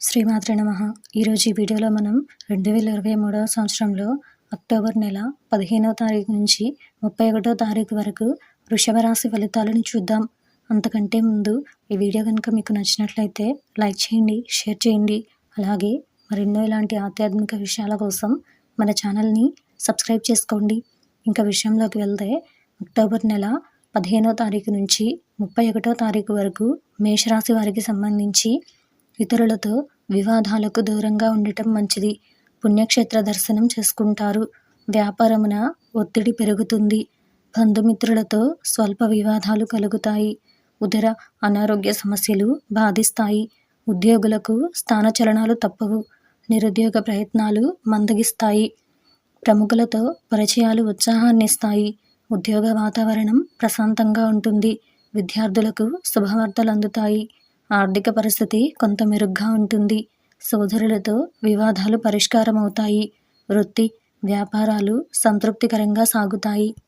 శ్రీమాత్రే నమ. ఈరోజు ఈ వీడియోలో మనం రెండు వేల ఇరవై మూడవ సంవత్సరంలో అక్టోబర్ నెల పదిహేనవ తారీఖు నుంచి ముప్పై ఒకటో తారీఖు వరకు వృషభ రాశి ఫలితాలను చూద్దాం. అంతకంటే ముందు ఈ వీడియో కనుక మీకు నచ్చినట్లయితే లైక్ చేయండి షేర్ చేయండి. అలాగే మరెన్నో ఇలాంటి ఆధ్యాత్మిక విషయాల కోసం మన ఛానల్ని సబ్స్క్రైబ్ చేసుకోండి. ఇంకా విషయంలోకి వెళ్తే అక్టోబర్ నెల పదిహేనో తారీఖు నుంచి ముప్పై ఒకటో తారీఖు వరకు మేషరాశి వారికి సంబంధించి ఇతరులతో వివాదాలకు దూరంగా ఉండటం మంచిది. పుణ్యక్షేత్ర దర్శనం చేసుకుంటారు. వ్యాపారమున ఒత్తిడి పెరుగుతుంది. బంధుమిత్రులతో స్వల్ప వివాదాలు కలుగుతాయి. ఉదర అనారోగ్య సమస్యలు బాధిస్తాయి. ఉద్యోగులకు స్థానచలనాలు తప్పవు. నిరుద్యోగ ప్రయత్నాలు మందగిస్తాయి. ప్రముఖులతో పరిచయాలు ఉత్సాహాన్ని ఇస్తాయి ఉద్యోగ వాతావరణం ప్రశాంతంగా ఉంటుంది. విద్యార్థులకు శుభవార్తలు అందుతాయి ఆర్థిక పరిస్థితి కొంత మెరుగ్గా ఉంటుంది. సోదరులతో వివాదాలు పరిష్కారమవుతాయి. వృత్తి వ్యాపారాలు సంతృప్తికరంగా సాగుతాయి.